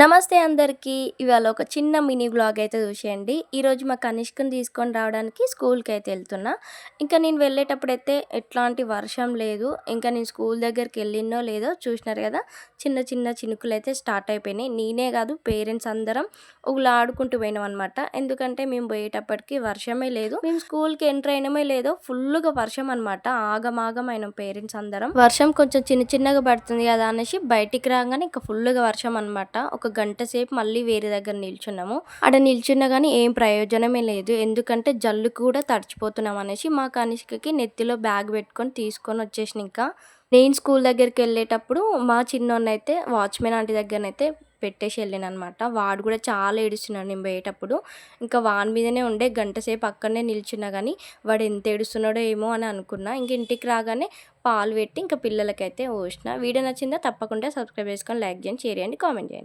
నమస్తే అందరికీ. ఇవాళ ఒక చిన్న మినీ బ్లాగ్ అయితే చూసేయండి. ఈరోజు మా కనిష్కని తీసుకొని రావడానికి స్కూల్కి అయితే వెళ్తున్నా. ఇంకా నేను వెళ్ళేటప్పుడు అయితే ఎట్లాంటి వర్షం లేదు. ఇంకా నేను స్కూల్ దగ్గరికి వెళ్ళినో లేదో చూసినారు కదా. చిన్న చిన్న చినుకులు అయితే స్టార్ట్ అయిపోయినాయి. నేనే కాదు పేరెంట్స్ అందరం ఒకళ్ళు ఆడుకుంటూ పోయినాం అనమాట ఎందుకంటే మేము పోయేటప్పటికి వర్షమే లేదు. మేము స్కూల్కి ఎంటర్ అయినమే లేదో ఫుల్గా వర్షం అనమాట ఆగమాగం అయినాం పేరెంట్స్ అందరం. వర్షం కొంచెం చిన్న చిన్నగా పడుతుంది కదా అనేసి బయటికి రాగానే ఇంకా ఫుల్గా వర్షం అనమాట ఒక గంట సేపు మళ్ళీ వేరే దగ్గర నిల్చున్నాము. ఆడ నిల్చున్నా కానీ ఏం ప్రయోజనమే లేదు. ఎందుకంటే జల్లు కూడా తడిచిపోతున్నాం అనేసి మా కనిష్కకి నెత్తిలో బ్యాగ్ పెట్టుకొని తీసుకొని వచ్చేసిన ఇంకా. నేను స్కూల్ దగ్గరికి వెళ్ళేటప్పుడు మా చిన్నోన్నైతే వాచ్మెన్ ఆంటీ దగ్గరనైతే పెట్టేసి వెళ్ళాను అనమాట వాడు కూడా చాలా ఏడుస్తున్నాడు నేను పోయేటప్పుడు. ఇంకా వాని మీదనే ఉండే గంట సేపు అక్కడనే నిల్చున్నా కానీ వాడు ఎంత ఏడుస్తున్నాడో ఏమో అని అనుకున్నా. ఇంక ఇంటికి రాగానే పాలు పెట్టి ఇంకా పిల్లలకైతే పోసిన. వీడియో నచ్చిందా తప్పకుండా సబ్స్క్రైబ్ చేసుకొని లైక్ చేయండి షేర్ చేయండి కామెంట్ చేయండి.